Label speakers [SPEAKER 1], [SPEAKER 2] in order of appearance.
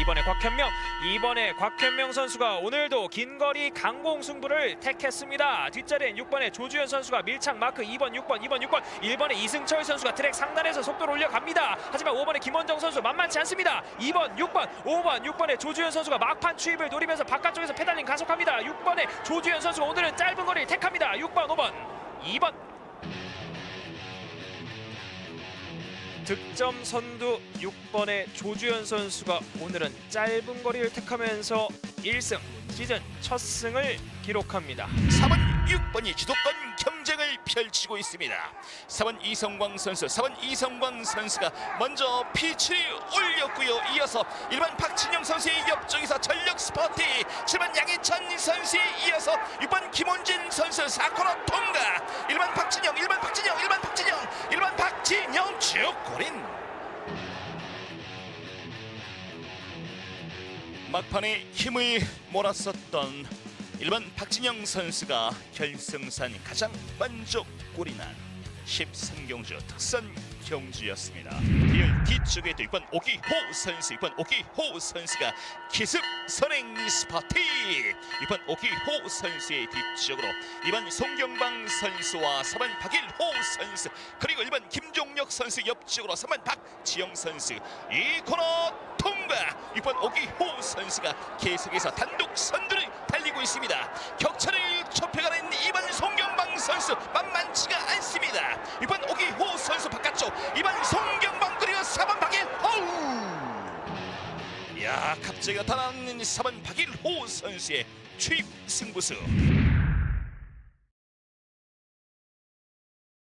[SPEAKER 1] 이번에 곽현명, 이번에 곽현명 선수가 오늘도 긴 거리 강공 승부를 택했습니다. 뒷자리엔 6번의 조주현 선수가 밀착 마크 2번, 6번, 2번, 6번, 1번의 이승철 선수가 트랙 상단에서 속도를 올려갑니다. 하지만 5번의 김원정 선수 만만치 않습니다. 2번, 6번, 5번, 6번의 조주현 선수가 막판 추입을 노리면서 바깥쪽에서 페달링 가속합니다. 6번의 조주현 선수가 오늘은 짧은 거리를 택합니다. 6번, 5번, 2번, 득점 선두 6번의 조주현 선수가 오늘은 짧은 거리를 택하면서 1승 시즌 첫 승을 기록합니다.
[SPEAKER 2] 4번 6번이 주도권 경쟁을 펼치고 있습니다. 4번 이성광 선수, 4번 이성광 선수가 먼저 피치를 올렸고요. 이어서 1번 박진영 선수의 옆쪽에서 전력 스퍼트, 7번 양희찬 선수에 이어서 6번 김원진 선수 4코너 통과. 1번 박진영, 1번 박진영, 1번 박진영, 막판에 힘을 몰았었던 1번 박진영 선수가 결승산 가장 만족 골이 난 13경주 특선 경주였습니다. 뒤를 뒤쪽에 6번 오기호 선수, 6번 오기호 선수가 기습 선행 스파트 6번 오기호 선수의 뒤쪽으로 2번 송경방 선수와 4번 박일호 선수 그리고 1번 김종혁 선수 옆쪽으로 3번 박지영 선수 이 코너 통과 6번 오기호 선수가 계속해서 단독 선두를 달리고 있습니다. 격차를 좁 갑자기 나타나는 4번 박일호 선수의 추입 승부수